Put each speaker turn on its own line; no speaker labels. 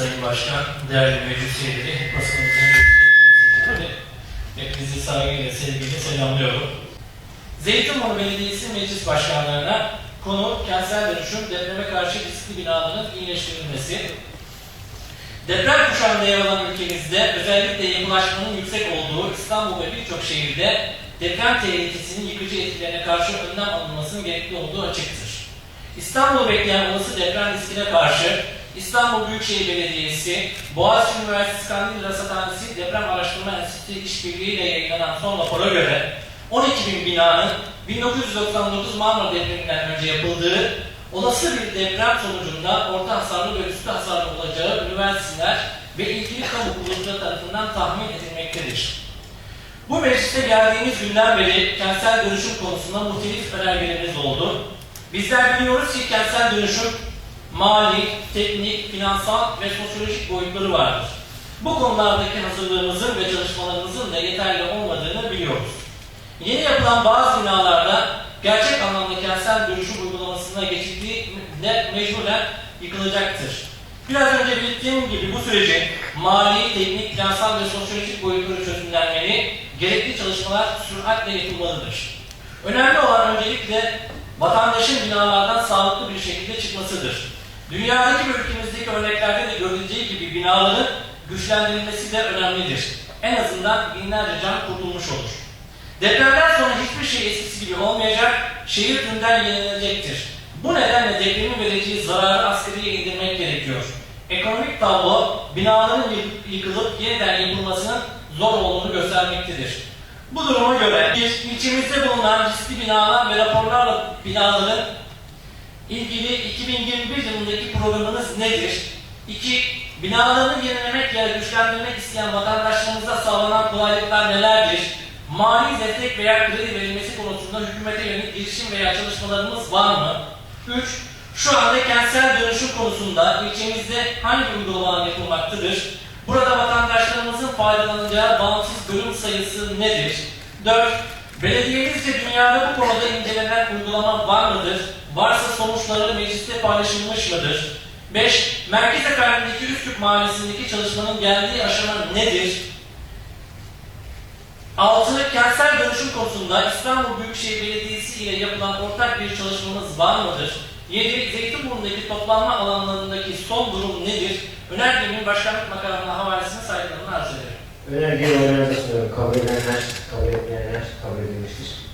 Sayın Başkan, değerli meclis üyeleri, basınımızın temsilcileri, hepinizi saygıyla, sevgiyle selamlıyorum. Zeytinburnu Belediyesi Meclis Başkanlarına konu kentsel dönüşüm, depreme karşı riskli binaların iyileştirilmesi. Deprem kuşağında yer alan ülkemizde özellikle yapılaşmanın yüksek olduğu İstanbul ve birçok şehirde deprem tehlikesinin yıkıcı etkilerine karşı önlem alınmasının gerekli olduğu açıktır. İstanbul'u bekleyen olası deprem riskine karşı İstanbul Büyükşehir Belediyesi, Boğaziçi Üniversitesi Kandil Rasathanesi Deprem Araştırma Enstitüsü işbirliği ile yayınlanan son rapora göre 12 bin binanın 1999 Marmara depreminden önce yapıldığı, olası bir deprem sonucunda orta hasarlı ve üstü hasarlı olacağı üniversiteler ve ilgili kamu kuruluşları tarafından tahmin edilmektedir. Bu mecliste geldiğimiz günden beri kentsel dönüşüm konusunda muhtelif önergelerimiz oldu. Bizler biliyoruz ki kentsel dönüşüm mali, teknik, finansal ve sosyolojik boyutları vardır. Bu konulardaki hazırlığımızın ve çalışmalarımızın da yeterli olmadığını biliyoruz. Yeni yapılan bazı binalarda gerçek anlamda kentsel dönüşüm uygulamasına geçildiğinde mecburen yıkılacaktır. Biraz önce belirttiğim gibi bu sürecin mali, teknik, finansal ve sosyolojik boyutları çözümlenmeli, gerekli çalışmalar süratle yapılmalıdır. Önemli olan öncelikle vatandaşın binalardan sağlıklı bir şekilde çıkmasıdır. Dünyadaki ve ülkemizdeki örneklerde de görüleceği gibi binaların güçlendirilmesi de önemlidir. En azından binlerce can kurtulmuş olur. Depremden sonra hiçbir şey eskisi gibi olmayacak, şehir dünden yenilenecektir. Bu nedenle depremin vereceği zararı asgariye indirmek gerekiyor. Ekonomik tablo binaların yık- yıkılıp yeniden yapılmasının zor olduğunu göstermektedir. Bu duruma göre bir, ilçemizde bulunan riskli binalar ve raporlarla binaların ilgili 2021 yılındaki programınız nedir? 2. Binalarını yenilemek ya güçlendirmek isteyen vatandaşlarımıza sağlanan kolaylıklar nelerdir? Mali destek veya kredi verilmesi konusunda hükümete yönelik girişim veya çalışmalarımız var mı? 3. Şu anda kentsel dönüşüm konusunda ilçemizde hangi uygulamalar yapılmaktadır? Burada vatandaşlarımızın faydalanacağı bağımsız bölüm sayısı nedir? 4. Belediyemizce dünyada bu konuda incelenen uygulama var mıdır? Varsa sonuçları mecliste paylaşılmış mıdır? 5. Merkez Efendi'deki Üsküp Mahallesi'ndeki çalışmanın geldiği aşama nedir? 6. Kentsel dönüşüm konusunda İstanbul Büyükşehir Belediyesi ile yapılan ortak bir çalışmamız var mıdır? 7. Zeytinburnu'ndaki toplanma alanlarındaki son durum nedir? Önergemin başkanlık makamına havalesini saygılarımla arz ederim.
Önergeyi sunuyorum. Kabul edenler, kabul etmeyenler kabul edilmiştir.